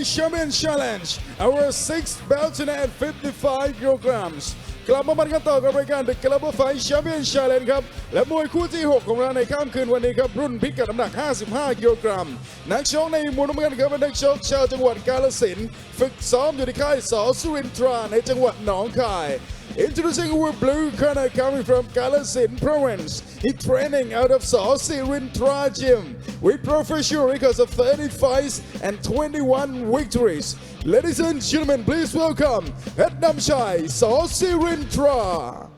Fisherman Challenge, our sixth belt at 55 kilograms. กลับมามันกันต่อกับรายการ The Global Fight Champion Challenge ครับ และมวยคู่ที่ 6 ของเราในค่ำคืนวันนี้ครับ รุ่นพิกัดน้ำหนัก 55 กิโลกรัม นักชกในมุมน้ำเงินครับเป็นนักชกชาวจังหวัดกาฬสินธุ์ฝึกซ้อมอยู่ที่ค่ายสอสุรินทราในจังหวัดหนองคาย Introducing our blue corner coming from Kalasin province. He training out of Saucy Rintra Gym with professional records of 30 fights and 21 victories. Ladies and gentlemen, please welcome Het Namchai Saucy Rintra.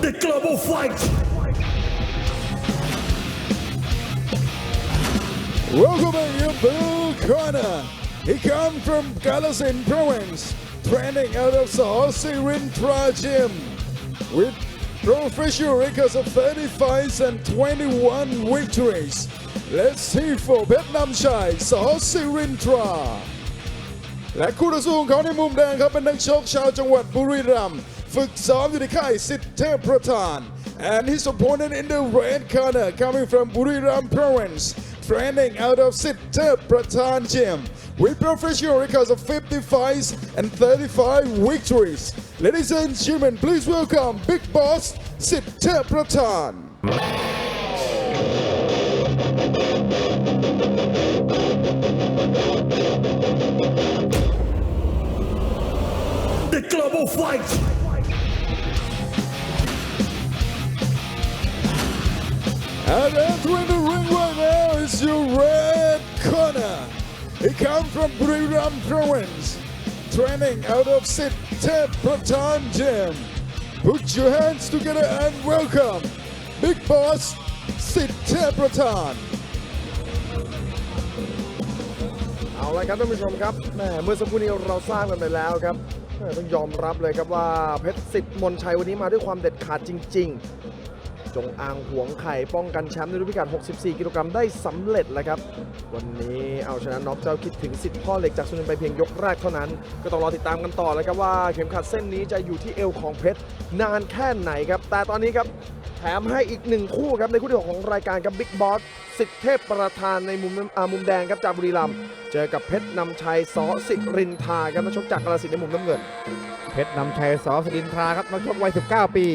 The Global Fight. Welcome in your blue corner. He comes from Kalasin province, training out of Saucy Rintra Gym with professional records of 30 fights and 21 victories. Let's see for Vietnam Chai Saucy Rintra. และคู่ต่อสู้ของเขาในมุมแดงครับเป็นนักชกชาวจังหวัดบุรีรัมย์ฝึกซ้อมอยู่ในค่ายสิทธิเทพประธาน and his opponent in the red corner coming from Buriram province training out of Siddharth Prathan Gym with professional records of 50 fights and 35 victories. Ladies and gentlemen, please welcome Big Boss Siddharth Prathan. The Global Fight. And entering the ring right eh? now is your red corner. He comes from Buriram province, training out of Sittep Pratan Gym. Put your hands together and welcome Big Boss Sittep Pratan. เอาละครับท่านผู้ชมครับแหมเมื่อสักครู่นี้เราทราบกันไปแล้วครับ ต้องยอมรับเลยครับว่าเพชรสิทธิ์มนชัยวันนี้มาด้วยความเด็ดขาดจริง จงอางหวงไข่ป้องกันแชมป์ในรุ่นพิกัด 64 กิโลกรัมได้สำเร็จแล้วครับ วันนี้เอาชนะน็อกเจ้าคิดถึงสิทธิ์พ่อเหล็กจากสุนินไปเพียงยกแรกเท่านั้น ก็ต้องรอติดตามกันต่อแล้วครับว่าเข็มขัดเส้นนี้จะอยู่ที่เอวของเพชรนานแค่ไหนครับ แต่ตอนนี้ครับ มให้อีกหนึ่งคู่ครับในคู่ที่หกของรายการกับบิ๊กบอสสิทธิเทพประธานในมุมมุมแดงครับจากบุรีรัมย์เจอกับเพชรนำชัยสอสิรินทาครับนักชกจากกาฬสินธุ์ในมุมน้ำเงิน เพชรนำชัยสอสดินทาครับนักชกวัย 19 ปี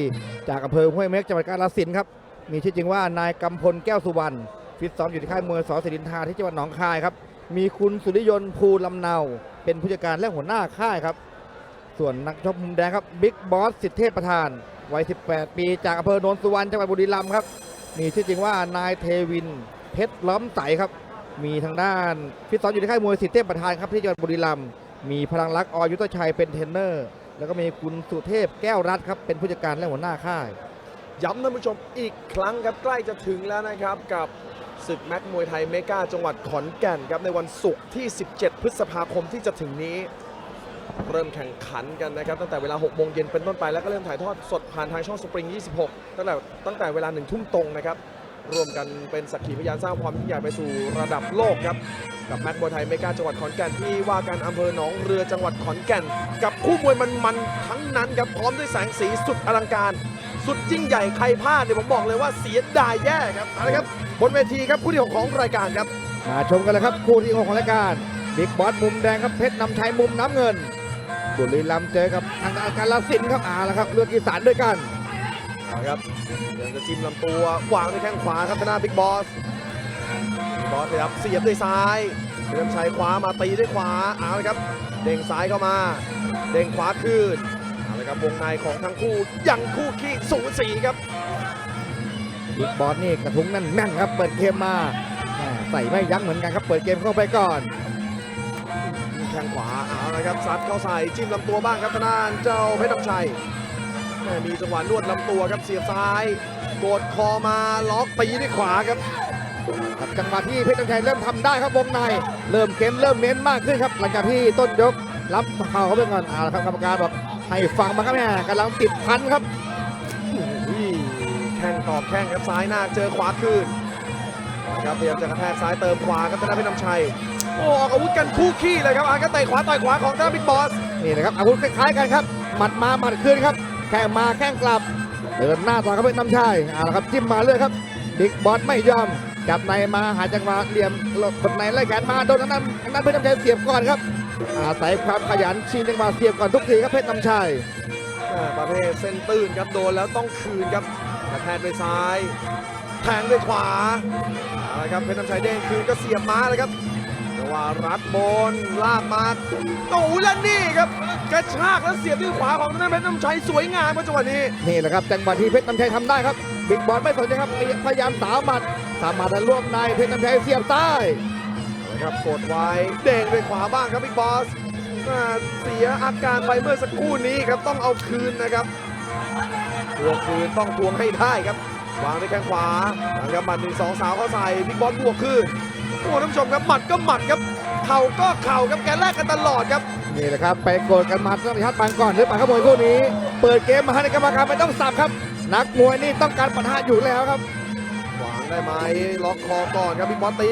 จากอำเภอห้วยเม็กจังหวัดกาฬสินธุ์ครับมีชื่อจริงว่านายกำพลแก้วสุวรรณฟิตซ้อมอยู่ที่ค่ายมวยสอสดินทาที่จังหวัดหนองคายครับมีคุณสุริยนต์ภูลำเนา เป็นผู้จัดการและหัวหน้าค่ายครับ ส่วนนักชกมุมแดงครับบิ๊กบอสสิทธิเทพประธาน วัย 18 ปี จากอำเภอโนนสุวรรณจังหวัดบุรีรัมย์ครับ มีชื่อจริงว่านายเทวิน เพชรล้อมใสครับ มีทางด้านฟิตซ้อมอยู่ที่ค่ายมวยสิทธิเทพประธานครับที่จังหวัดบุรีรัมย์มีพลังลักษณ์อยุทธชัยเป็นเทรนเนอร์ แล้วก็มีคุณสุเทพแก้วรัฐครับเป็นผู้จัดการและหัวหน้าค่าย ย้ำท่านผู้ชมอีกครั้งครับใกล้จะถึงแล้วนะครับกับศึกแม็กมวยไทยเมกาจังหวัดขอนแก่นครับในวันศุกร์ที่ 17 พฤษภาคมที่จะถึงนี้ เริ่มแข่งขันกันนะครับตั้งแต่เวลา6โมงเย็นเป็นต้นไปแล้วก็เริ่มถ่ายทอดสดผ่านทางช่องสปริง 26 ตั้งแต่ตั้งแต่เวลา1ทุ่มตรงนะครับร่วมกันเป็นสักขีพยานสร้างความยิ่งใหญ่ไปสู่ระดับโลกครับ กับแมตช์มวยไทยเมกาจังหวัดขอนแก่นที่ว่าการอำเภอหนองเรือจังหวัดขอนแก่น กับคู่มวยมันๆทั้งนั้นครับพร้อมด้วยแสงสีสุดอลังการ สุดยิ่งใหญ่ใครพลาดเนี่ยผมบอกเลยว่าเสียดายแย่ครับเอาละครับบนเวทีครับคู่ที่หกของรายการครับมาชมกันเลยครับคู่ที่หกของรายการบิ๊กบอสมุมแดงครับเพชรนำชัยมุมน้ำเงิน บุรีรัมย์เจอกับทางด้านกาลสินครับอาละครับเลือดอีสานด้วยกันเอาครับยังจะจิ้มลำตัววางด้วยแข้งขวาครับทนาบิ๊กบอสบอสเลยครับเสียบด้วยซ้ายเริ่มใชัยขวามาตีด้วยขวาเอาละครับ เด้งซ้ายเข้ามา เด้งขวาคืนเอาละครับวงในของทั้งคู่ยังคู่ขี้สูสีครับบิ๊กบอสนี่กระทุ้งแน่นครับ เปิดเกมมาใส่ไม่ยั้งเหมือนกันครับ เปิดเกมเข้าไปก่อน ข้งขวาเอาละครับซัดเข้าใส่จิ้มลำตัวบ้างครับทางด้านเจ้าเพชรนำชัยแม่มีจังหวะนวดลำตัวครับเสียบซ้ายกดคอมาล็อกตีด้วยขวาครับครับจังหวะที่เพชรน้ำชัยเริ่มทำได้ครับวงในเริ่มเค้นเริ่มเน้นมากขึ้นครับ หลังจากที่ต้นยกรับเข่าเขาไปก่อนเอาละครับกรรมการบอกให้ฟังมาครับแม่กำลังติดพันครับแข้งตอบแข้งครับซ้ายหน้าเจอขวาคืนนครับพยายามจะกระแทกซ้ายเติมขวาครับทางด้านเพชรน้ำชัย โอ้ออกอาวุธกันคู่ขี้เลยครับอาก็เตะขวาต่อยขวาของทางด้าบิ๊กบอสนี่นะครับอาวุธคล้ายๆกันครับหมัดมาหมัดคืนครับแข้งมาแข้งกลับเดินหน้าต่อครับเพชรน้ำชัยเอาละครับจิ้มมาเรื่อยครับบิ๊กบอสไม่ยอมจับในมาหาจังหวะเหลี่ยมหลบกดในไล่แขนมาโดนทางนั้นทางนั้นเพชรน้ำชัยเสียบก่อนครับอาศัยความขยันชิงจังหวะเสียบก่อนทุกทีครับเพชรน้ำชัยอาประเภทเส้นตื้นครับโดนแล้วต้องคืนครับกระแทกด้วยซ้ายแทงด้วยขวาเอาละครับเพชรน้ำชัยเด้งคืนก็เสียบมาเลยครับ ว่ารัดบนลากมาโอ้โหแล้วนี่ครับกระชากแล้วเสียบด้วยขวาของทางด้านเพชรน้ำชัยสวยงามครับจังหวะนี้นี่แหละครับจังหวะที่เพชรน้ำชัยทำได้ครับบิ๊กบอลไม่สนใจครับพยายามสาวหมัดสามหมัดแล้วรวบในเพชรน้ำชัยเสียบใต้นะครับกดไว้เด้งด้วยขวาบ้างครับบิ๊กบอสเสียอาการไปเมื่อสักครู่นี้ครับต้องเอาคืนนะครับทวงคืนต้องทวงให้ได้ครับ วางด้วยแข้งขวานะครับหมัดหนึ่งสองสาวเข้าใส่บิ๊กบอสบวกคืน โอ้ท่านผู้ชมครับหมัดก็หมัดครับ เข่าก็เข่าครับแกแลกกันตลอดครับ นี่แหละครับ ไปโกรธกันมาต้องชัดปางก่อนหรือปางขโมยคู่นี้ เปิดเกมมาให้กรรมการไม่ต้องสับครับ นักมวยนี่ต้องการปะทะอยู่แล้วครับวางได้ไหมล็อกคอก่อนครับบิ๊กบอสตี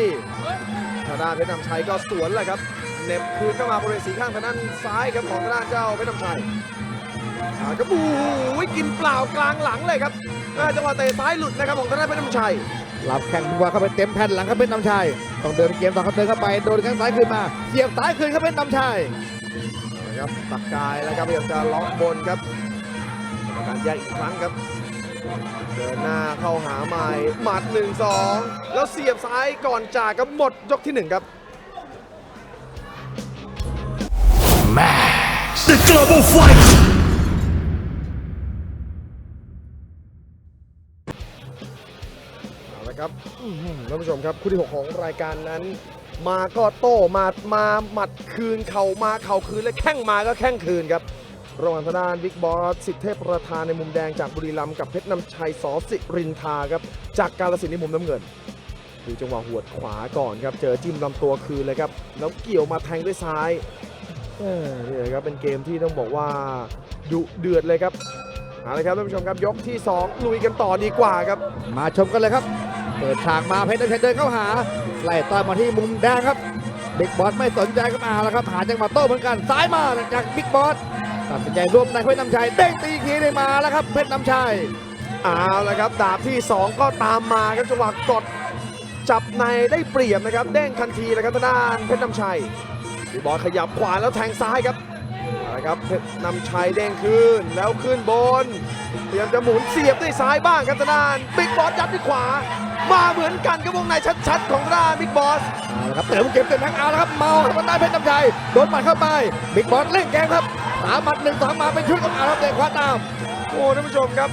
ทางด้านเพชรนำชัยก็สวนเลยครับเหน็บคืนเข้ามาบริเวณสีข้างทางด้านซ้ายครับของทางด้านเจ้าเพชรนำชัยอ่าครับโอ้โหกินเปล่ากลางหลังเลยครับอ่า จังหวะเตะซ้ายหลุดนะครับของทางด้านเพชรนำชัยหลับแข่งบัวเข้าไปเต็มแผ่นหลังครับเป็นน้ำชัยต้องเดินเกมต่อเขาเดินเข้าไปโดนข้างซ้ายคืนมาเสียบซ้ายคืนครับเป็นน้ำชัยนะครับตักกายแล้วครับพยายามจะล็อกบนครับกรรมการแยกอีกครั้งครับเดินหน้าเข้าหาใหม่หมัด1 2 แล้วเสียบซ้ายก่อนจากครับหมดยกที่ 1 ครับ The Global Fight ท่านผู้ชมครับคู่ที่ 6 ของรายการนั้น มาก็โต้มามาหมัดคืนเข่ามาเข่าคืนและแข้งมาก็แข้งคืนครับระหว่างทางด้านบิ๊กบอสสิทธิเทพประธานในมุมแดงจากบุรีรัมย์กับเพชรนำชัยสอสิรินทาครับจากกาลสินในมุมน้ำเงินดูจังหวะหัวขวาก่อนครับเจอจิ้มลำตัวคืนเลยครับแล้วเกี่ยวมาแทงด้วยซ้ายนี่เลยครับเป็นเกมที่ต้องบอกว่าดุเดือดเลยครับเอาละครับท่านผู้ชมครับยกที่ 2 ลุยกันต่อดีกว่าครับ มาชมกันเลยครับ เปิดฉากมาเพชรน้ำชัยเดินเข้าหาไล่ต่อยมาที่มุมแดงครับบิ๊กบอสไม่สนใจครับอาแล้วครับหาจังหวะโต้เหมือนกันซ้ายมาจากบิ๊กบอสตัดสินใจรวมในเพชรน้ำชัยเด้งตีอีกทีได้มาแล้วครับเพชรน้ำชัยเอาละครับดาบที่ 2 ก็ตามมาครับจังหวะกดจับในได้เปรียบนะครับเด้งทันทีเลยครับทางด้านเพชรน้ำชัยบิ๊กบอสขยับขวาแล้วแทงซ้ายครับ เอาละครับเพชรน้ำชัยเด้งขึ้นแล้วขึ้นบนพยายามจะหมุนเสียบด้วยซ้ายบ้างครับทางด้านบิ๊กบอสยัดด้วยขวา มาเหมือนกันกับวงในชัดๆ ของทางด้านบิ๊กบอสเอาละครับเติมเกมเต็มแม็กเอาละครับเมาครับได้เพชรน้ำชัยโดนหมัดเข้าไปบิ๊กบอสเล่นแกมครับสามหมัดหนึ่งสองมาเป็นชุดครับเอาละครับเตะขวาตามโอ้ท่านผู้ชมครับ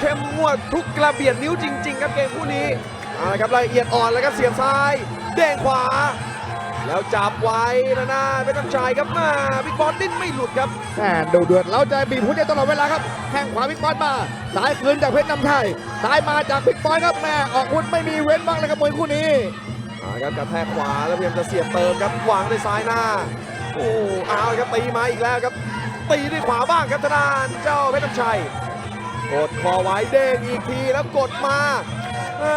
เข้มงวดทุกกระเบียดนิ้วจริง ๆ ครับเกมคู่นี้เอาละครับละเอียดอ่อนแล้วครับเสียบซ้าย เด้งขวา แล้วจับไว้นะนะเป็นน้ำชายครับมาบิ๊กบอลดิ้นไม่หลุดครับแหม่ดูเดือดเล้าใจบีบหัวใจตลอดเวลาครับแข้งขวาบิ๊กบอสมาซ้ายคืนจากเพชรน้ำชัยซ้ายมาจากบิ๊กบอสครับแม่ออกวุธไม่มีเว้นบ้างเลยครับมวยคู่นี้เอาละครับกระแทกขวาแล้วพยายามจะเสียบเติมครับวางด้วยซ้ายหน้าโอ้เอาละครับตีมาอีกแล้วครับ ตีด้วยขวาบ้างครับทางด้านเจ้าเพชรน้ำชัยกดคอไว้เด้งอีกทีแล้วกดมา อ่า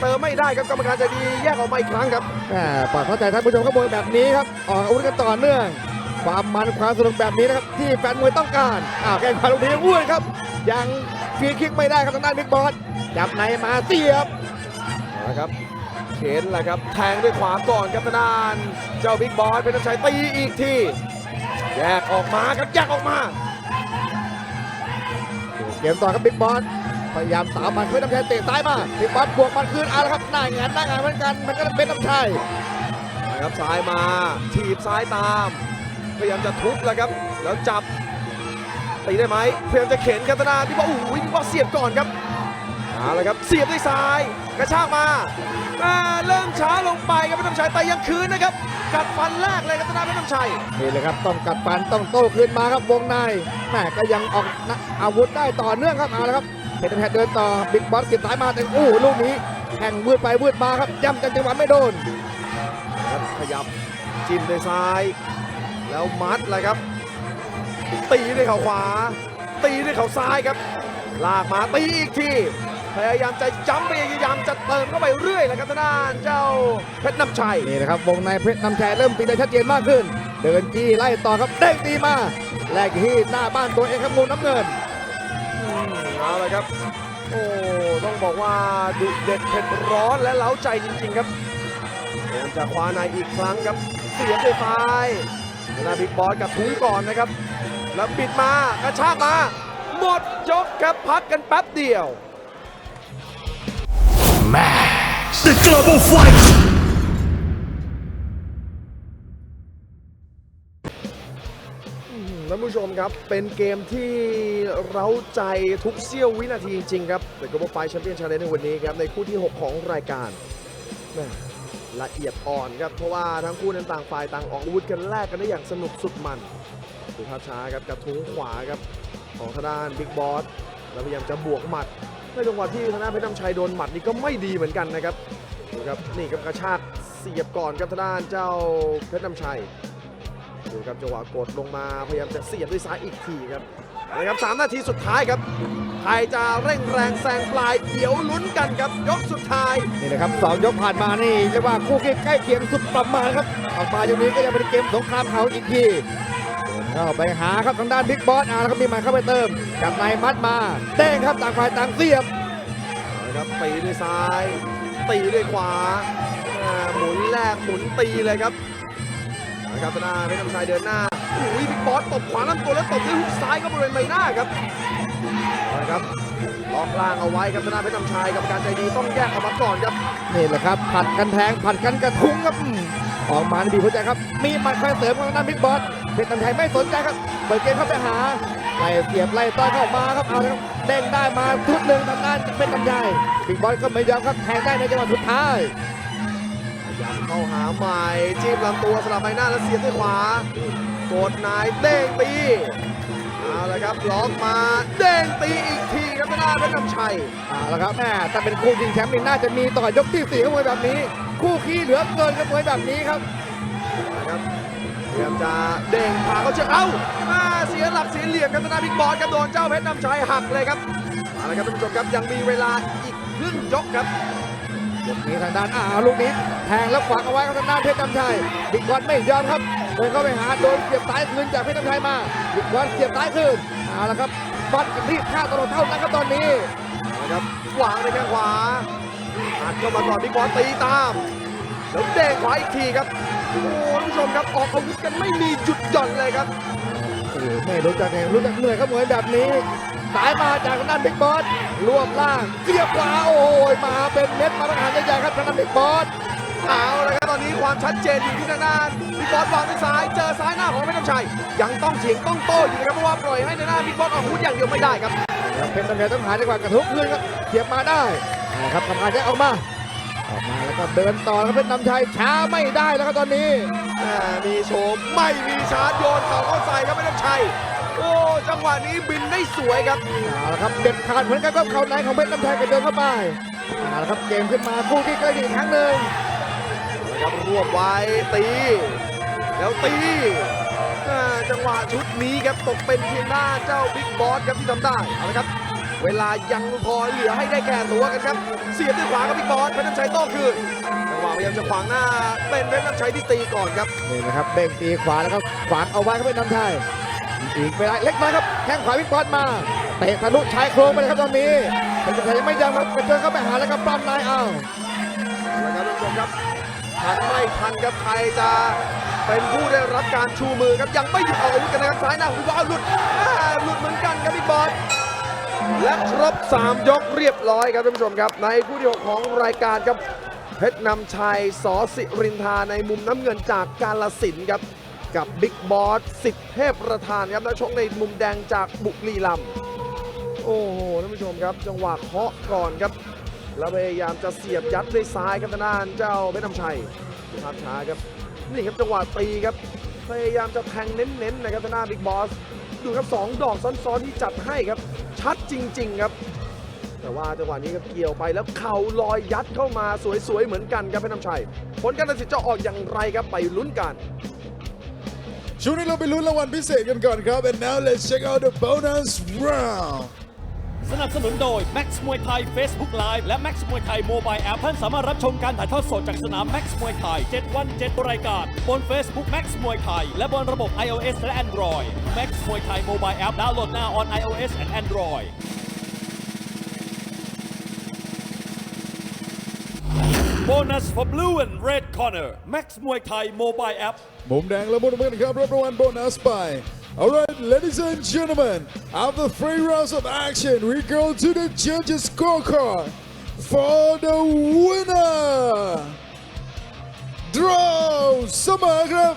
เติมไม่ได้ครับกรรมการใจดีแยกออกมาอีกครั้งครับแหม่ปล่อยเข้าใจท่านผู้ชมครับมวยแบบนี้ครับ ออกอาวุธกันต่อเนื่อง ความมันความสนุกแบบนี้นะครับ ที่แฟนมวยต้องการอ้าวแกงขวาลูกนี้ยังอ้วนครับ ยังฟรีคิกไม่ได้ครับทางด้านบิ๊กบอสจับในมาเสียบเอาละครับเข็นแหละครับแทงด้วยขวาก่อนครับทางด้านเจ้าบิ๊กบอสเป็นน้ำชัยตีอีกทีแยกออกมาครับแยกออกมาเกมต่อครับบิ๊กบอส พยายามสามหมันเพื่อน้ำชัยเตะซ้ายมาบิ๊กบอสบวกมันคืนเอาละครับหน้างานหน้างานเหมือนกันมันก็เป็นน้ำชัยนะครับซ้ายมาถีบซ้ายตาม พยายามจะทุบแล้วครับ แล้วจับตีได้ไหมพยายามจะเข็นครับทางด้านที่ว่าโอ้โหบิ๊กบอสเสียบก่อนครับเอาละครับเสียบด้วยซ้ายกระชากมาอ่าเริ่มช้าลงไปครับเป็นน้ำชัยแต่ยังคืนนะครับกัดฟันแรกเลยครับทางด้านเป็นน้ำชัยนี่เลยครับต้องกัดฟันต้องโต้คืนมาครับวงในแม่ก็ยังออกนะอาวุธได้ต่อเนื่องครับเอาละครับ เพชรน้ำชัยเดินต่อบิ๊กบอสติดสายมาแต่โอ้โหลูกนี้แข่งวืดไปวืดมาครับย่ำจังจังหวะไม่โดนครับขยับจิ้มด้วยซ้าย แล้วมัดเลยครับ ตีด้วยเข่าขวา ตีด้วยเข่าซ้ายครับ ลากมาตีอีกที พยายามจะจ้ำพยายามจะเติมเข้าไปเรื่อยเลยครับทางด้านเจ้าเพชรน้ำชัยนี่นะครับวงในเพชรน้ำชัยเริ่มตีได้ชัดเจนมากขึ้น เดินจี้ไล่ต่อครับเด้งตีมาแลกอยู่ที่หน้าบ้านตัวเองครับมุมน้ำเงิน เอาละครับ โอ้ต้องบอกว่าดุเด็ดเผ็ดร้อนและเล้าใจจริง ๆ ครับพยายามจะคว้าในอีกครั้งครับ เสียบด้วยซ้ายเวลาบิ๊กบอสกับทุ้งก่อนนะครับ แล้วบิดมากระชากมา หมดยกครับพักกันแป๊บเดียว The Global Fight ท่านผู้ชมครับ เป็นเกมที่เร้าใจทุกเสี้ยววินาทีจริงๆครับใน Global Fight Champion Challenge ในวันนี้ครับในคู่ที่ 6 ของรายการละเอียดอ่อนครับ เพราะว่าทั้งคู่นั้นต่างฝ่ายต่างออกอาวุธกันแลกกันได้อย่างสนุกสุดมันดูภาพช้าครับกระทุ้งขวาครับของทางด้านบิ๊กบอสแล้วพยายามจะบวกหมัดในจังหวะที่ทางด้านเพชรน้ำชัยโดนหมัดนี่ก็ไม่ดีเหมือนกันนะครับดูครับนี่ครับกระชากเสียบก่อนครับทางด้านเจ้าเพชรน้ำชัย ดูครับจังหวะกดลงมาพยายามจะเสียบด้วยซ้ายอีกทีครับนะครับสามนาทีสุดท้ายครับใครจะเร่งแรงแซงปลายเดี๋ยวลุ้นกันครับยกสุดท้ายนี่นะครับสองยกผ่านมานี่เรียกว่าคู่ขี้ใกล้เคียงสุดประมาณครับออกมาอย่างนี้ก็ยังเป็นเกมสงครามเขาอีกทีเดินเข้าไปหาครับทางด้านบิ๊กบอสอ่าแล้วก็มีหมันเข้าไปเติมกับนายมัดมาเด้งครับต่างฝ่ายต่างเสียบนะครับตีด้วยซ้าย ตีด้วยขวาอ่าหมุนแรกหมุนตีเลยครับนะ ครับธนาเพชรน้ำชัยเดินหน้าอุ้ยบิ๊กบอสตบขวาลำตัวแล้วตบด้วยฮุกซ้ายก็บริเวณใบหน้าครับนะครับล็อกล่างเอาไว้ครับธนาเพชรน้ำชัยกรรมการใจดีต้องแยกออกมาก่อนครับนี่แหละครับผัดกันแทงผัดกันกระทุ้งครับออกมาในบีบหัวใจครับ มีหมัดคอยเสริมของทางด้านบิ๊กบอสเพชรน้ำชัยไม่สนใจครับเปิดเกมเข้าไปหาไล่เสียบไล่ต้อยเข้ามาครับเอาละครับเด้งได้มาทุดหนึ่งทางด้านเพชรน้ำชัยบิ๊กบอสก็ไม่ยอมครับแทงได้ในจังหวะสุดท้าย ยายามเข้าหาใหม่จิ้มลำตัวสลับใบหน้าแล้วเสียบด้วยขวากดนายเด้งตีเอาละครับล็อกมาเด้งตีอีกทีครับทางด้านเพชรนำชัยเอาละครับแม่ถ้าเป็นคู่ชิงแชมป์นี่น่าจะมีต่อยกที่สี่ของมยแบบนี้ คู่ขี้เหลือเกินกับมยแบบนี้ครับนะครับพยายามจะเด้งพาเขาเชือกเอ้ามาเสียหลักเสียเหลี่ยมครับทางด้านบิ๊กบอสครับโดนเจ้าเพชรนำชัยหักเลยครับเอาละครับท่านผู้ชมครับยังมีเวลาอีกครึ่งยกครับ ยกนี้ทางด้านอ่าลูกนี้แทงแล้วขวางเอาไว้ครับทางด้านเพชรน้ำชัยบิ๊กบอลไม่ยอมครับเดินเข้าไปหาโดนเสียบซ้ายคืนจากเพชรน้ำชัยมาบิ๊กบอลเสียบซ้ายคืนเอาละครับบอลกันที่ค่าตลอดเท่านั้นครับตอนนี้นะครับวางในแข้งขวาอัดเข้ามาก่อนบิ๊กบอสตีตามแล้วเด้งขวาอีกทีครับโอ้โหท่านผู้ชมครับออกอาวุธกันไม่มีจุดหย่อนเลยครับโอ้โหไม่รู้จักเหนื่อยรู้จักเหนื่อยครับมวยแบบนี้ สายมาจากทางด้านบิ๊กบอสรวบล่างเสียบขวาโอ้ยมาเป็นเม็ดมาประหารใหญ่ๆครับทางด้านบิ๊กบอสเอาละครับตอนนี้ความชัดเจนอยู่ที่ทางด้านบิ๊กบอสวางด้วยซ้ายเจอซ้ายหน้าของเพชรน้ำชัยยังต้องเถียงต้องโต้อยู่นะครับเพราะว่าปล่อยให้ทางด้านบิ๊กบอสออกอาวุธอย่างเดียวไม่ได้ครับเพชรน้ำชัยต้องหาจังหวะกระทุ้งคืนครับเสียบมาได้ครับกรรมการจะออกมาออกมาแล้วก็เดินต่อครับเพชรน้ำชัยช้าไม่ได้แล้วครับตอนนี้มีโชมไม่มีชาร์จโยนเข่าเข้าใส่ครับเพชรน้ำชัย อ้จังหวะนี้บินได้สวยครับเอาละครับเด็ดขาดเหมือนกันครับเข่าในของเพชรน้ำชัยกระเดินเข้าไปเอาละครับเกมขึ้นมาคู่ที่ใกล้อีกครั้งหนึ่งนะครับรวบไว้ตี แล้วตีอ่าจังหวะชุดนี้ครับตกเป็นเพียงหน้าเจ้าบิ๊กบอสครับที่ทำได้เอาละครับ เวลายังพอเหลือให้ได้แก่ตัวกันครับ เสียบด้วยขวากับบิ๊กบอสเพชรน้ำชัยโต้คืนจังหวะพยายามจะขวางหน้าเป็นเพชรน้ำชัยที่ตีก่อนครับนี่นะครับเด้งตีขวาแล้วก็ขวางเอาไว้ครับเพชรน้ำชัย อีกเวลาเล็กน้อยครับแข้งขวาวิ่งบอลมาเตะทะลุชายโครงไปเลยครับตอนนี้เพชรน้ำชัยยังไม่ยังครับกระเดินเข้าไปหาแล้วก็ปล้ำนายเอาเอาละครับท่านผู้ชมครับทันไม่ทันครับใครจะเป็นผู้ได้รับการชูมือครับยังไม่หยุดออกอาวุธกันนะครับซ้ายหน้าของบิ๊กบอสหลุดอ่าหลุดเหมือนกันครับบิ๊กบอสและครบ 3 ยกเรียบร้อยครับท่านผู้ชมครับ ในคู่ที่หของรายการครับเพชรนำชัยสอสิรินทาในมุมน้ำเงินจากกาลสินครับ กับบิ๊กบอสสิทธิเทพประธานครับและชกในมุมแดงจากบุรีรัมย์โอ้โหท่านผู้ชมครับ จังหวะเคาะก่อนครับ แล้วพยายามจะเสียบยัดด้วยซ้ายครับทางด้านเจ้าเพชรน้ำชัยภาพช้าครับนี่ครับจังหวะตีครับ พยายามจะแทงเน้นๆนะครับทางด้านบิ๊กบอสดูครับสองดอกซ้อนๆที่จัดให้ครับ ชัดจริง ๆ ครับ แต่ว่าจังหวะนี้ก็เกี่ยวไปแล้วเข่าลอยยัดเข้ามาสวยๆเหมือนกันครับเพชรน้ำชัย ผลการตัดสินจะออกอย่างไรครับไปลุ้นกัน ช่วงนี้เราไปลุ้นรางวัลพิเศษกันก่อนครับ and now let's check out the bonus round สนับสนุนโดย Max มวยไทย Facebook Live และ Max มวยไทย Mobile App ท่านสามารถรับชมการถ่ายทอดสดจากสนาม Max มวยไทย 7 วัน 7 รายการ บน Facebook Max มวยไทย และบนระบบ iOS และ Android Max มวยไทย Mobile App ดาวน์โหลดหน้า on iOS and Android Bonus for blue and red corner Max Muay Thai mobile app มุมแดงและมุมน้ำเงินครับรับรางวัลโบนัสไป Alright ladies and gentlemen after three rounds of action we go to the judges scorecard for the winner draw เสมอครับ